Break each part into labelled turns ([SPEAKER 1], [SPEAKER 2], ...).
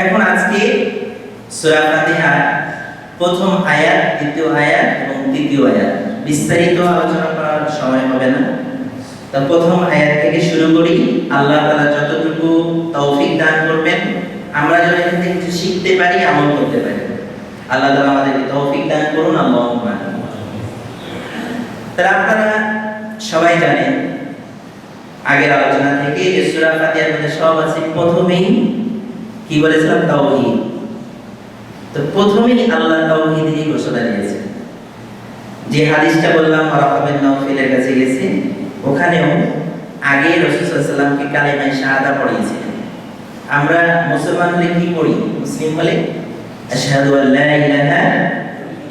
[SPEAKER 1] এখন আজকে সূরা ফাতিহার প্রথম আয়াত, দ্বিতীয় আয়াত এবং তৃতীয় আয়াত। বিস্তারিত আলোচনা করার সময় হবে না। তো প্রথম আয়াত থেকে শুরু করি। আল্লাহ তাআলা যতটুকু তৌফিক দান করবেন, আমরা যেন এখান থেকে কিছু শিখতে পারি, আমল করতে পারি। আল্লাহ তাআলা আমাদেরকে তৌফিক দান করুন, আল্লাহুম্মা তাহলে আপনারা সবাই জানেন, আগের আলোচনা থেকে যে সূরা ফাতিহার মধ্যে সব আছে, প্রথমেই কি বলেছিলাম? তাওহীদ। তো প্রথমেই আল্লাহ তাওহীদেরই ঘোষণা দিয়েছেন যে হাদিসটা বললাম ওয়ারাকাবিন নাওফিলের কাছে গেছে, ওখানেও আগে রাসূল সাল্লাল্লাহু আলাইহি কালেমায়ে শাহাদা আমরা মুসলমান হলে কি পড়ি? মুসলিম হলে আশহাদু আল্লা ইলাহা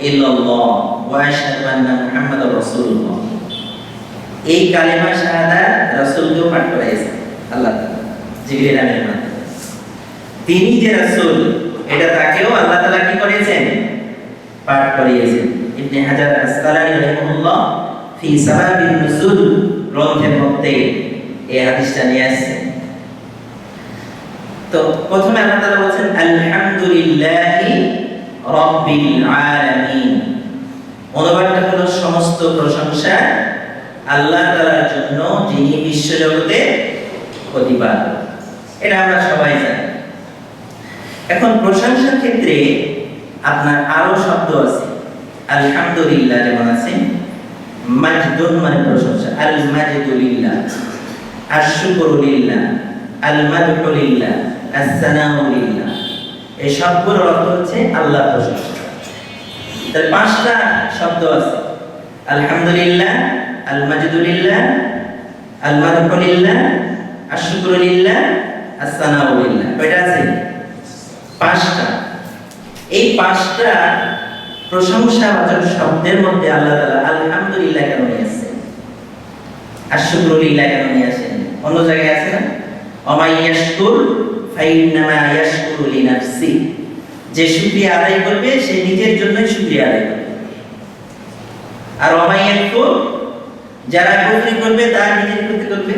[SPEAKER 1] ইল্লাল্লাহ ওয়া আশহাদু আন্না মুহাম্মাদার রাসূলুল্লাহ। এই কালেমা শাহাদা রাসূলকেও পাঠ করাইছেন আল্লাহ জিবরিল মাধ্যমে তিনি যে রাসূল, এটা তাকেও আল্লাহ তাআলা কি করেছেন? পাঠ করিয়েছেন। ইবনে হাজার আসকালানি রাহিমাহুল্লাহ ফি সাবাবিন নুজুল গ্রন্থের মধ্যে এই হাদিসটা নিয়ে আসছেন। তো প্রথমে আল্লাহ তাআলা বলেন আলহামদুলিল্লাহি রাব্বিল আলামিন। অনুবাদটা হলো সমস্ত প্রশংসা আল্লাহ তাআলার জন্য যিনি বিশ্বজগতের প্রতিপালক। এটা আমরা সবাই জানি। এখন প্রশংসার ক্ষেত্রে আপনার আরও শব্দ আছে। আলহামদুলিল্লাহ যেমন আছে, মাজদুন মানে প্রশংসা। আল মাজদুলিল্লাহ আশুকরুলিল্লাহ আল মাদহুলিল্লাহ আসসানাউলিল্লাহ এই সবগুলোর অর্থ হচ্ছে আল্লাহ প্রশংসা। তার পাঁচটা শব্দ আছে। আলহামদুলিল্লাহ আল মাজদুলিল্লাহ আল মাদহুলিল্লাহ আশুকরুলিল্লাহ আসসানাউলিল্লাহ কয়টা আছে? পাঁচটা। এই পাঁচটা প্রশংসাবাচক শব্দের মধ্যে আল্লাহ তাআলা আলহামদুলিল্লাহ কেন নিয়ে আসছেন? আর শুকরুলিল্লাহ কেন নিয়ে আসেন? অন্য জায়গায় আছে না? অমাই ইয়াশকুর, ফাইন্নামা ইয়াশকুরু লিনাফসি। যে শুকরিয়া আদায় করবে, সে নিজের জন্যই শুকরিয়া আদায় করবে। আর অমাই ইয়াশকুর যারা কুফরি করবে, তার নিজের ক্ষতি করবে।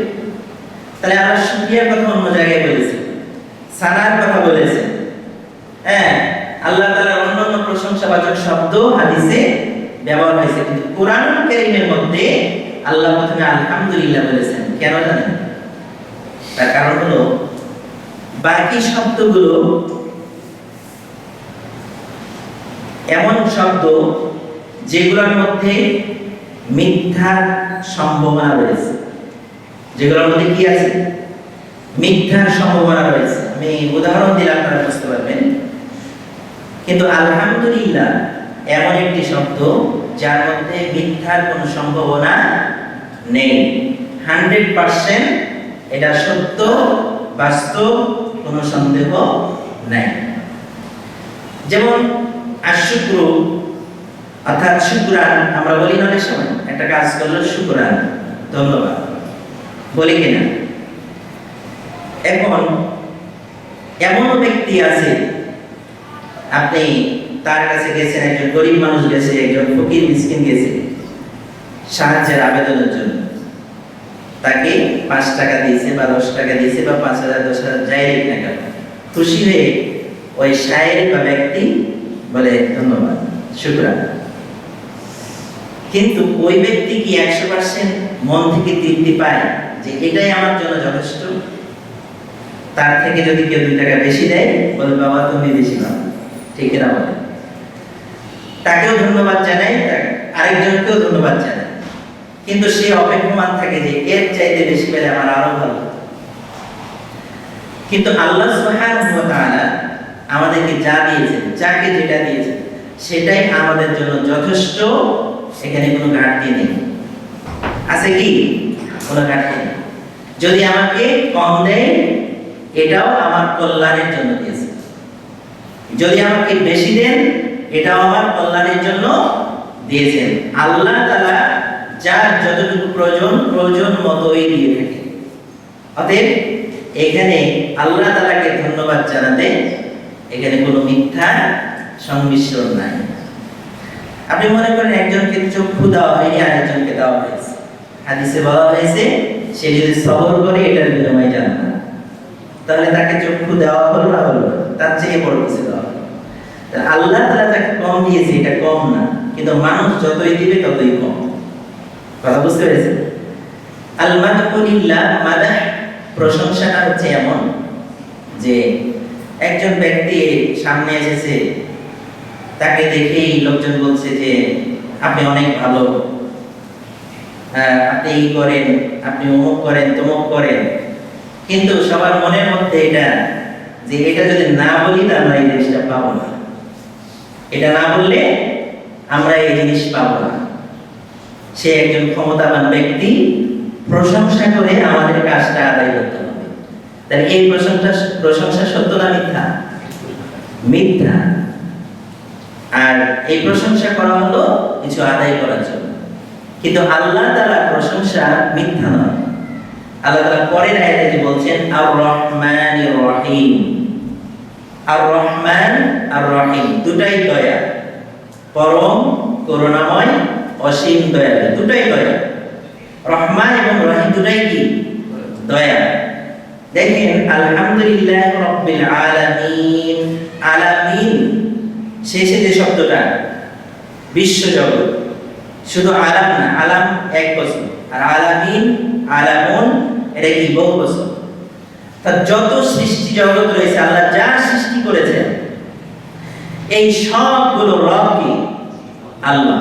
[SPEAKER 1] তাহলে আমরা শুকরিয়ার কথা অন্য জায়গায় বলেছি। সানার কথা বলেছেন হ্যাঁ আল্লাহ তাআলার অন্যান্য প্রশংসাবাচক শব্দ হাদিসে ব্যবহার হয়েছে। কিন্তু কোরআন কারীমের মধ্যে আল্লাহ প্রথমে আলহামদুলিল্লাহ বলেছেন। কেন জানেন? তার কারণ হলো, বাকি শব্দগুলো এমন শব্দ যেগুলোর মধ্যে মিথ্যার সম্ভাবনা রয়েছে। যেগুলোর মধ্যে কি আছে? মিথ্যার সম্ভাবনা রয়েছে। আমি উদাহরণ দিলে আপনারা বুঝতে পারবেন। কিন্তু আলহামদুলিল্লাহ, এমন একটি শব্দ যার মধ্যে মিথ্যার কোনো সম্ভাবনা নেই। হান্ড্রেড পার্সেন্ট এটা সত্য, বাস্তব কোনো সন্দেহ নাই। যেমন আশুক্র, অর্থাৎ শুক্রান আমরা বলি অনেক সময়, একটা কাজ করল শুক্রান ধন্যবাদ। বলি কিনা? এখন এমন ব্যক্তি আছে আপনি তার কাছে গেছেন, একজন গরিব মানুষ গেছে, একজন ফকির মিসকিন গেছে সাহায্যের আবেদনের জন্য। তাকে পাঁচ টাকা দিয়েছে বা দশ টাকা দিয়েছে বা পাঁচ হাজার, দশ হাজার, যাই রেখ না কেন। খুশি হয়ে ওই শায়ের বা ব্যক্তি বলে, ধন্যবাদ, শুক্রান। কিন্তু ওই ব্যক্তি কি একশো পার্সেন্ট মন থেকে তৃপ্তি পায় যে এটাই আমার জন্য যথেষ্ট? তার থেকে যদি কেউ দুই টাকা বেশি দেয়, বলে, বাবা, তুমি বেশি পাও ঠিক তাকেও ধন্যবাদ জানাই আরেকজনকেও ধন্যবাদ জানাই। কিন্তু সে অপেক্ষমান থাকে যে এর চাইতে বেশি পেলে আমার আরও ভালো। কিন্তু আল্লাহ আমাদেরকে যা দিয়েছেন, যাকে যেটা দিয়েছেন, সেটাই আমাদের জন্য যথেষ্ট। এখানে কোনো ঘাটতি নেই। আছে কি? কোনো ঘাটতি নেই। যদি আমাকে কম দেয়, এটাও আমার কল্যাণের জন্য দিয়েছে। যদি আমাকে বেশি দেন, এটাও আমার কল্যাণের জন্য দিয়েছেন। আল্লাহ তাআলা যার যতটুকু প্রয়োজন প্রয়োজন মতোই দিয়ে থাকে। অতএব এখানে আল্লাহ তাআলাকে ধন্যবাদ জানাতে এখানে কোনো মিথ্যা সংমিশ্রণ নাই। আপনি মনে করেন একজনকে চক্ষু দেওয়া হয়নি, আরেকজনকে দেওয়া হয়েছে। হাদিসে বলা হয়েছে, সে যদি সবর করে, এটার বিনিময়ে জান্নাত। তাহলে তাকে চক্ষু দেওয়া হলো না হলো? তার চেয়ে বড় কিছু দেওয়া আল্লাহ তাআলা তাকে কম দিয়েছে এটা কম না। কিন্তু মানুষ যতই দিবে ততই কম। কথা বুঝতে আলমাদুলিল্লাহ মাদাহ প্রশংসাটা হচ্ছে এমন যে একজন ব্যক্তি সামনে এসেছে তাকে দেখেই লোকজন বলছে যে আপনি অনেক ভালো। আহ, আপনি এই করেন আপনি অমুক করেন তমুক করেন। কিন্তু সবার মনের মধ্যে এটা যে এটা যদি না বলি, তাহলে আমরা এই জিনিসটা পাবো না। এটা না বললে আমরা এই জিনিস পাবো না। সে একজন ক্ষমতাবান ব্যক্তি প্রশংসা করে আমাদের কাজটা আদায় করতে হবে। তাহলে এই প্রশংসা প্রশংসা সত্য না মিথ্যা? মিথ্যা। আর এই প্রশংসা করা হলো কিছু আদায় করার জন্য। কিন্তু আল্লাহ তাআলা প্রশংসা মিথ্যা নয়। আল্লাহ তাআলা পরের আয়াতে যে বলছেন আর রহমানির রহিম আর রহমান আর রহিম দুটাই দয়া। পরম, করুণাময়, অসীম দয়া দুটাই দয়া। রহমান এবং রহিম দুটাই কি? দয়া। দেখেন, আলহামদুলিল্লাহ রব্বিল আলামিন। আলামিন, শেষে যে শব্দটা বিশ্বজগৎ শুধু আলাম না, আলাম এক বছর আর আলামিন, আলামুন এটা কি বহু বছর? তার যত সৃষ্টি জগৎ রয়েছে, আল্লাহ যা সৃষ্টি করেছেন, এই সবগুলো রব কি? আল্লাহ।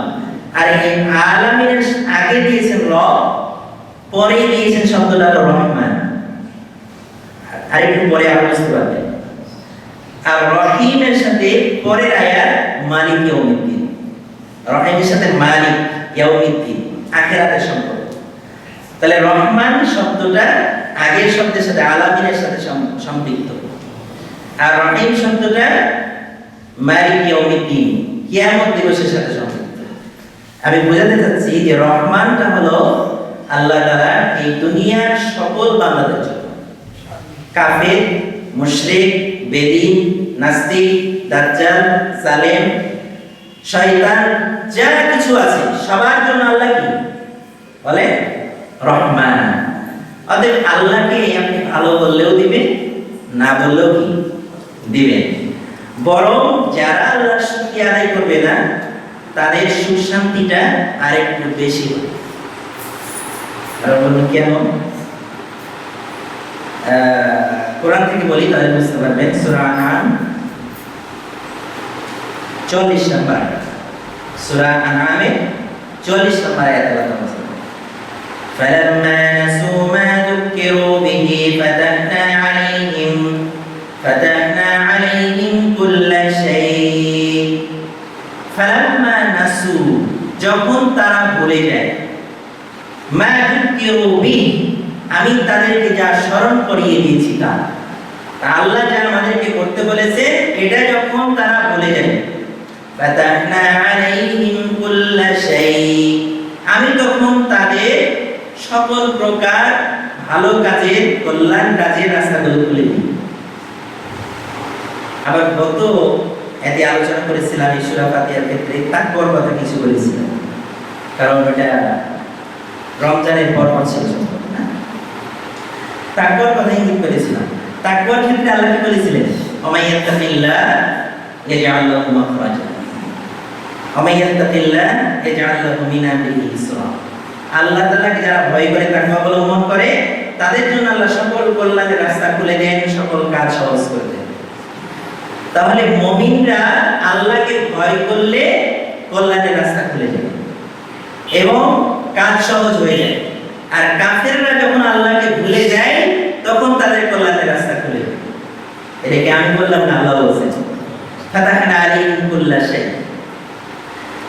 [SPEAKER 1] আর এই আলামিনের আগে দিয়েছেন রব পরে দিয়েছেন শব্দটা রহমান। আর একটু পরে আরও বুঝতে পারবেন আর রহিমের সাথে পরের আয়াত মালিক ইয়াউমিদ্দিন। রহিমের সাথে মালিক ইয়াউমিদ্দিন, আখিরাতের সম্পর্ক। তাহলে রহমান শব্দটা আগের শব্দের সাথে, আলামিনের সাথে সম- সম্পৃক্ত। আর রহিম শব্দটা মালিক ইয়াউমিদ্দিন, কিয়ামত দিবসের সাথে সম্পৃক্ত। আমি বোঝাতে চাচ্ছি যে রহমানটা হলো আল্লাহ তাআলা এই দুনিয়ার সকল বান্দাদের জন্য। কাফের, মুশরিক, বেদিন, নাস্তিক, দাজ্জাল, জালেম, শয়তান, যা কিছু আছে, সবার জন্য আল্লাহ কি? বলে রহমান। অতএব আল্লাহকে আপনি ভালো বললেও দিবেন, না বললেও কি? দিবেন। বরং যারা আল্লাহর শুকরিয়া আদায় করবে না, তাদের সুখ শান্তিটা আরেকটু বেশি হবে। কেমন কোরআন থেকে বলি, তাহলে বুঝতে পারবেন, সূরা 40 নম্বর। সূরা আনআমে 40 নম্বর আয়াত আল্লাহ فلما نسوا ما ذكروا به فتحنا عليهم فتحنا عليهم كل شيء فلما نسوا যখন তারা ভুলে যায় মা যুকিরু বিহি আমি তাদেরকে যা স্মরণ করিয়ে দিয়েছি তা তা আল্লাহ যা আমাদেরকে করতে বলেছে এটা যখন তারা ভুলে যায় ফাতাহনা আলাইহিম কুল্লা শাই আমি তখন তাদের সকল প্রকার ভালো কাজের, কল্যাণ কাজের রাস্তাগুলো খুলে দিই। আবার গত এতে আলোচনা করেছিলাম এই সূরা ফাতিহার ক্ষেত্রে তাকওয়ার কথা কিছু বলেছিলাম। কারণ ওটা রমজানের পর ছিল। না কথা ইঙ্গিত করেছিলাম। তাকওয়ার ক্ষেত্রে আল্লাহ কি বলেছিলেন ওমাইয়াত্তাকিল্লাহ ইয়াজআল মাখরাজা ওমাইয়াত্তাকিল্লাহ ইয়াজআল মিন আমরিহি ইসরা আল্লাহ তাআলাকে যারা ভয় করে তাকওয়া অবলম্বন করে, তাদের জন্য আল্লাহ সকল কল্যাণের রাস্তা খুলে দেন, সকল কাজ সহজ করে দেন। তাহলে মুমিনরা আল্লাহকে ভয় করলে কল্যাণের রাস্তা খুলে যায় এবং কাজ সহজ হয়ে যায়। আর কাফেররা যখন আল্লাহকে ভুলে যায়, তখন তাদের কল্যাণের রাস্তা খুলে যায় এটাকে আমি বললাম না, আল্লাহ বলছেন। ফাতাহানা আলাইহিম কুল্লা শাই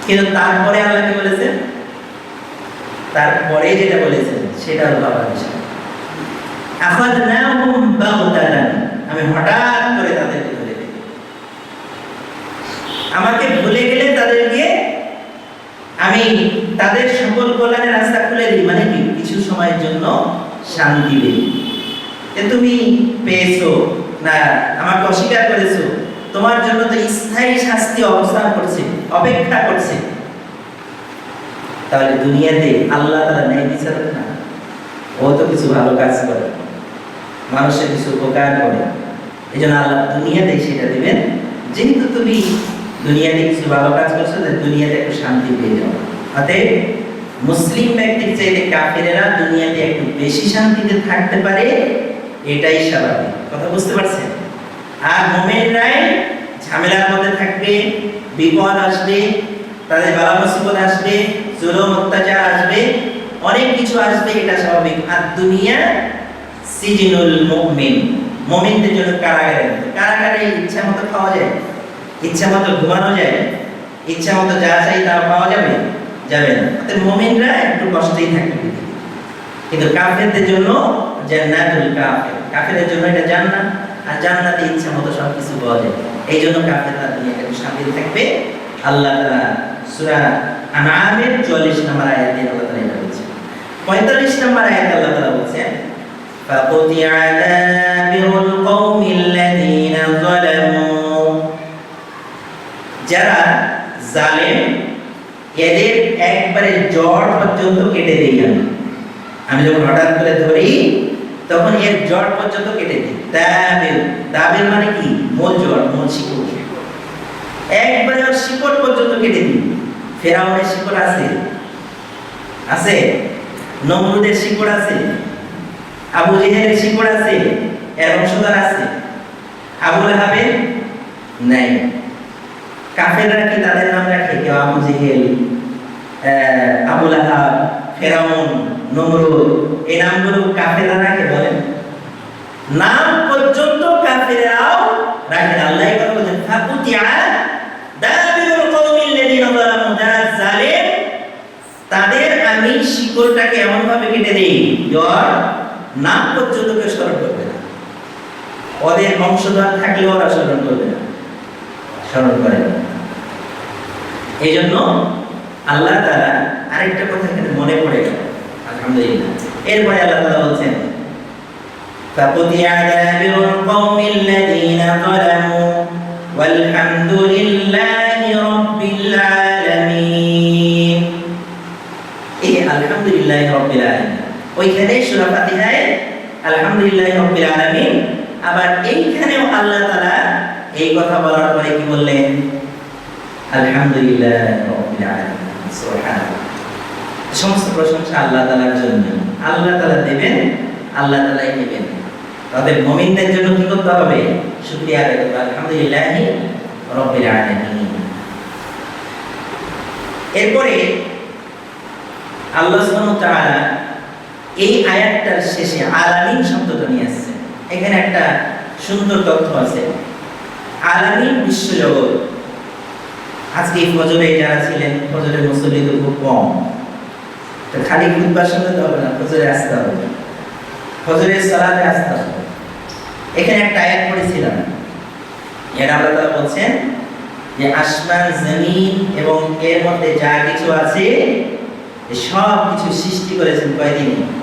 [SPEAKER 1] কিন্তু তারপরে আল্লাহ কি বলেছেন তারপরে যেটা বলেছেন, সেটা হলো আবার বিষয়। আমি হঠাৎ করে তাদেরকে ফেলি। আমাকে ভুলে গেলে তাদেরকে আমি তাদের সকল কল্যাণের রাস্তা খুলে দিই। মানে কিছু সময়ের জন্য শান্তি দিই। তুমি পেয়েছ না, আমাকে অস্বীকার করেছ, তোমার জন্য তো স্থায়ী শাস্তি অবস্থান করছে, অপেক্ষা করছে। তাহলে দুনিয়াতে আল্লাহ তারা ন্যায় বিচারক না। ও তো কিছু ভালো কাজ করে। মানুষের কিছু উপকার করে। এই জন্য আল্লাহ দুনিয়াতে সেটা দিবেন। যেহেতু তুমি দুনিয়াতে কিছু ভালো কাজ করছ দুনিয়াতে একটু শান্তি পেয়ে যাও। অতএব মুসলিম ব্যক্তির চাইতে কাফেরেরা দুনিয়াতে একটু বেশি শান্তিতে থাকতে পারে, এটাই স্বাভাবিক। কথা বুঝতে পারছেন? আর মোমেনরাই ঝামেলার মধ্যে থাকবে, বিপদ আসবে তাদের বাবা মুসিবত আসবে, জুলুম, অত্যাচার আসবে, অনেক কিছু আসবে, এটা স্বাভাবিক। আর দুনিয়া সিজিনুল মুমিন। মুমিনদের জন্য কারাগারে কারাগারে ইচ্ছা মতো খাওয়া যায় ইচ্ছা মতো ঘুমানো যায় ইচ্ছা মতো যা চাই তা পাওয়া যাবে যাবে না। মুমিনরা একটু কষ্টেই থাকবে কিন্তু কাফেরদের জন্য জান্নাতুল কাফের। কাফেরদের জন্য এটা জান্নাত। আর জান্নাতে ইচ্ছা মতো সব কিছু পাওয়া যায়। এই জন্য কাফেররা দুনিয়াতে একটু শান্তিতে থাকবে। আল্লাহ তাআলা সূরা আনআমের 44 নম্বর আয়াতে আল্লাহ তাআলা এটা বলছেন 45 নম্বর আয়াতে আল্লাহ তাআলা বলছেন فقطع دابر القوم الذين ظلموا যারা জালেম এদের একবারে জড় পর্যন্ত কেটে দেই আমি আমি যখন হঠাৎ করে ধরি তখন এর জড় পর্যন্ত কেটে দিই দাবের দাবের মানে কি মূল জড় মূল শিকড় একবারে ওর শিকড় পর্যন্ত কেটে দিই। ফেরাউনের শিকড় আছে। আছে? নমরুদের শিকড় আছে। আবু জেহেলের শিকড় আছে। এর বংশধর আছে। আবু লাহাবের নাই। কাফেররা কি তাদের নাম রাখে? কেউ আবু জেহেল আহ, আবু ফেরাউন নমরুদ এই নামগুলো কাফেররা রাখে বলেন? নাম পর্যন্ত কাফেররাও রাখেন আল্লাহ এই কথা বলেন ফাকুতিয়া দাবিরুল কওমিল লাযিনা যালামু যারা জালেম তাদের আমি শিকড়টাকে এমন ভাবে কেটে দেই জ্বর নাম পর্যন্ত কেউ স্মরণ করবে না ওদের বংশধর থাকলেও ওরা স্মরণ করবে না স্মরণ করে না এই জন্য আল্লাহ তারা আরেকটা কথা এখানে মনে পড়ে গেল আলহামদুলিল্লাহ এরপরে আল্লাহ তারা বলছেন فقطع دابر القوم الذين ওইখানে সূরা ফাতিহায়, আলহামদুলিল্লাহ রব্বিল আলামিন। আবার এইখানেও আল্লাহ তাআলা এই কথা বলার পরে কি বললেন? আলহামদুলিল্লাহ রব্বিল আলামিন সমস্ত প্রশংসা আল্লাহ তাআলার জন্য। আল্লাহ তাআলা দেবেন, আল্লাহ তাআলাই নেবেন। তবে মুমিনদের জন্য কি করতে হবে? শুকরিয়া আদায় করতে আলহামদুলিল্লাহ রব্বিল আলামিন। এরপরে আল্লাহ সুবহানাহু ওয়া তাআলা এই আয়াতটার শেষে আলামিন শব্দটা নিয়ে আসছে। এখানে একটা সুন্দর তথ্য আছে। আলামিন বিশ্বজগৎ। আজকে ফজরে যারা ছিলেন, ফজরে মুসল্লি তো খুব কম। খালি খুতবা তো হবে না, ফজরে আসতে হবে। ফজরে সালাতে আসতে হবে। এখানে একটা আয়াত পড়েছিলাম। এর আল্লাহ বলছেন যে, আসমান, জমিন এবং এর মধ্যে যা কিছু আছে সব কিছু সৃষ্টি করেছেন কয়দিনে?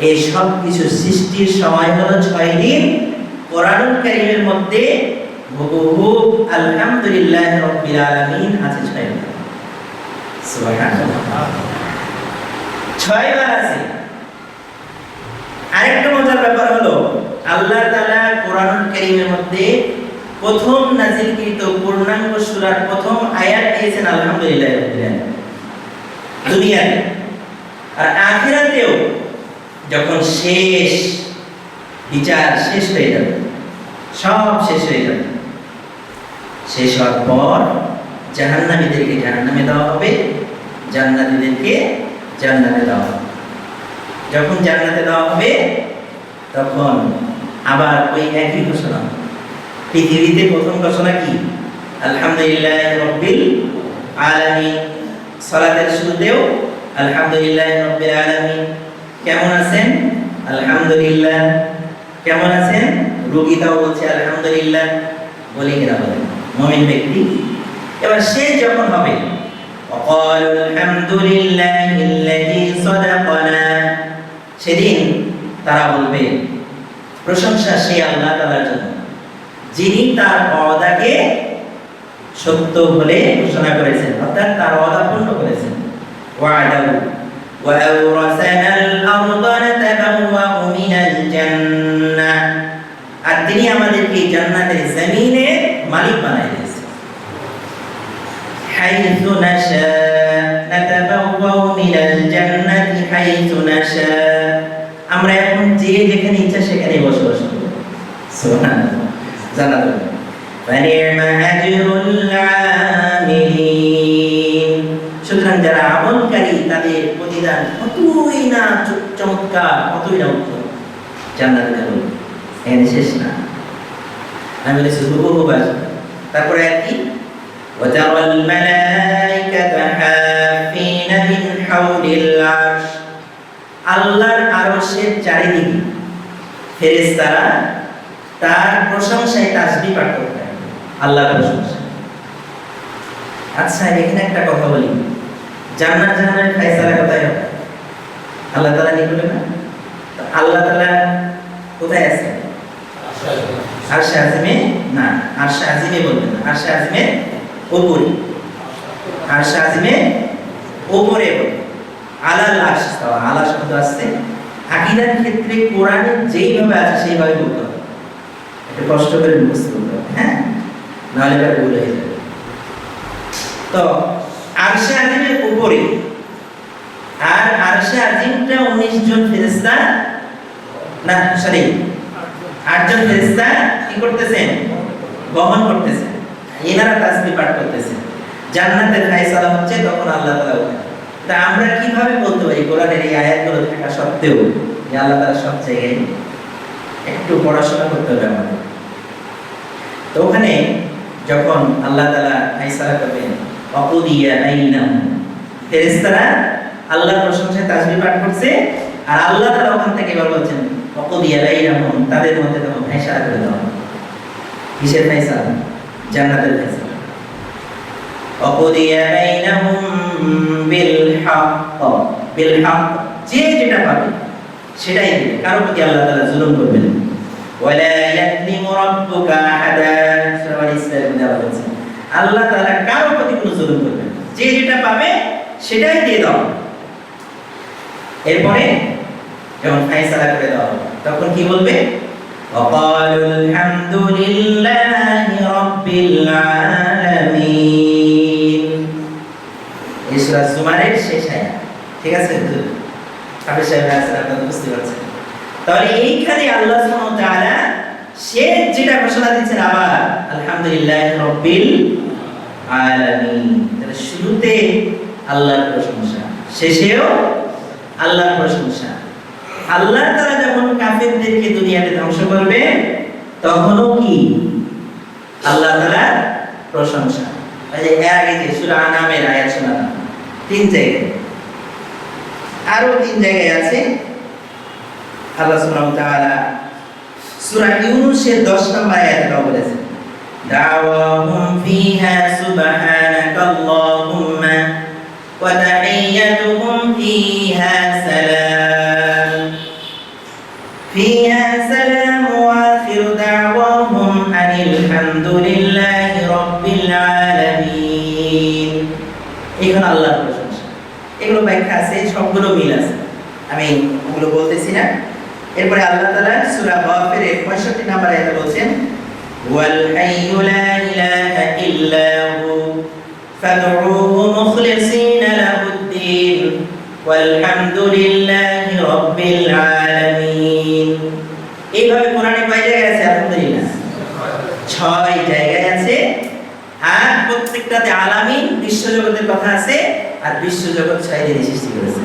[SPEAKER 1] এই সব কিছু সৃষ্টির সময় হলো ছয় দিন। কোরআনুল কারীমের মধ্যে হুবহু আলহামদুলিল্লাহ রব্বিল আলামিন আছে ছয় দিন সুবহানাল্লাহ। ছয়বার আছে। আরেকটা মজার ব্যাপার হলো, আল্লাহ তাআলা কোরআনুল কারীমের মধ্যে প্রথম নাজিলকৃত পূর্ণাঙ্গ সূরার প্রথম আয়াত দিয়েছেন, আলহামদুলিল্লাহ রাব্বিল আলামিন। দুনিয়াতে। আর আখিরাতেও যখন শেষ, বিচার শেষ হয়ে যাবে, সব শেষ হয়ে যাবে। শেষ হওয়ার পর জাহান্নামীদেরকে জাহান্নামে দেওয়া হবে, জান্নাতীদেরকে জান্নাতে দেওয়া হবে। যখন জান্নাতে দেওয়া হবে, তখন আবার ওই একই ঘোষণা পৃথিবীতে প্রথম ঘোষণা কি? আলহামদুলিল্লাহ রব্বিল আলামিন। সালাতের শুরুতেও আলহামদুলিল্লাহ রব্বিল আলামিন। কেমন আছেন? আলহামদুলিল্লাহ। কেমন আছেন? রোগীটাও বলছে, আলহামদুলিল্লাহ। বলে কিনা বলেন মমিন ব্যক্তি। এবার সে যখন হবে সেদিন তারা বলবে, প্রশংসা সে আল্লাহ তাআলার জন্য, যিনি তার ওয়াদাকে সত্য বলে ঘোষণা করেছেন। অর্থাৎ তার অদা পূর্ণ করেছেন। ওয়াদাউ ওয়া আওরাসানাল জান্নাতের জমিনের মালিক বানাই দিয়েছে। আমরা এখন যে যেখানে ইচ্ছা সেখানে আমিলিন সুতরাং যারা আমলকারী, তাদের প্রতিদান কতই না চমৎকার, কতই না উত্তম। জান্নাত এখানে শেষ না। আমি বলেছি হুবহু বাস তারপরে আর কি وترى الملائكة حافين من حول العرش আল্লাহর আরশের চারিদিকে ফেরেশতারা তার প্রশংসায় তাসবিহ পাঠ করতে থাকে আল্লাহর প্রশংসা আচ্ছা এখানে একটা কথা বলি জান্নাত জাহান্নামের ফয়সালা কোথায় হবে আল্লাহ তাআলা নিকটে না তো আল্লাহ তাআলা কোথায় আছে আরশে আজিমে না আরশে আজিমে বলবেন আরশে আজিমে উপরে আরশে আজিমে উপরে বলবেন। আলাল আরশ আলা শব্দ আসছে। আকীদার ক্ষেত্রে কোরআনে যেইভাবে আছে, সেইভাবে বলতে হবে। একটু কষ্ট করে মুখস্থ করতে হবে হ্যাঁ? নাহলে এটা ভুল হয়ে যাবে। তো আরশে আজিমের উপরে আর আরশে আজিমটা 19 জন ফেরেশতা? না, সরি আটজন ফেরেশতা কি করতেছেন? বহন করতেছেন। এনারা তাসবিহ পাঠ করতেছেন। জান্নাতের ফয়সালা হচ্ছে তখন আল্লাহ তাআলা ওখানে। তা আমরা কীভাবে বলতে পারি? কোরআনের এই আয়াতগুলো থাকা সত্ত্বেও যে আল্লাহ তাআলা সব জায়গায় একটু পড়াশোনা করতে হবে আমাদের। তো ওখানে যখন আল্লাহ তাআলা ফয়সালা করবেন, অকুদিয়া বাইনাহুম ফেরেশতারা আল্লাহর প্রশংসায় তাসবিহ পাঠ করছে আর আল্লাহ তাআলা ওখান থেকে এবার বলছেন অকুদিয়া বাইনাহুম তাদের মধ্যে করে দেওয়া হবে। কিসের ফয়সালা জান্নাতের কারও প্রতি আল্লাহ তাআলা জুলুম করবেন। ওয়ালা ইয়াজলিমু রাব্বুকা আল্লাহ তাআলা কারও প্রতি কোনো করবেন যে যেটা পাবে, সেটাই দিয়ে দাও। এরপরে যখন ফাইসালা করে দেওয়া হবে তখন কি বলবে وقالوا الحمد لله رب العالمين এই সূরা জুমারের শেষ আয়াত ঠিক আছে হাফেজ সাহেব আছেন আপনারা বুঝতে পারছেন তাহলে এইখানে আল্লাহ সুবহানাহু ওয়া তাআলা সে যেটা ঘোষণা দিচ্ছেন আবার আলহামদুলিল্লাহ রাব্বিল আলামিন তাহলে শুরুতে আল্লাহর প্রশংসা শেষেও আল্লাহর প্রশংসা আল্লাহ তারা যখন কাফেরদেরকে দুনিয়াতে ধ্বংস করবে, তখনও কি? আল্লাহ তাআলা প্রশংসা। এর আগে যে সূরা আয়াত তিন জায়গায়। আরও তিন জায়গায় আছে। আল্লাহ সুবহানাহু তাআলা সূরা ইউনূসের 10 নম্বর আয়াতটাও বলেছেন, দাওয়াহুম ফিহা সুবহানাকাল্লাহুম্মা ওয়া তাহিyyatuhum ফিহা সালাম। ফিহা সালাম ওয়া আখিরু দাওয়াহুম আনিল হামদুলিল্লাহি রাব্বিল আলামিন এখানে আল্লাহর প্রশংসা। এগুলো ব্যাখ্যা আছে, সবগুলো মিল আছে। আমি ওগুলো বলতেছি না। এরপরে আল্লাহ তাআলা সূরা গাফির 65 নম্বর আয়াতে বলছেন, ওয়াল হাইয়ু লা ইলাহা ইল্লা হু, ফাদউহু মুখলিসিনা লাহুদ্দিন لله رب العالمين এইভাবে কোরআনে কয় জায়গায় আছে? আলহামদুলিল্লাহ। ছয় জায়গায় আছে। আর প্রত্যেকটাতে আলামিন বিশ্বজগতের কথা আছে, আর বিশ্বজগৎ ছয় দিনে সৃষ্টি করেছে।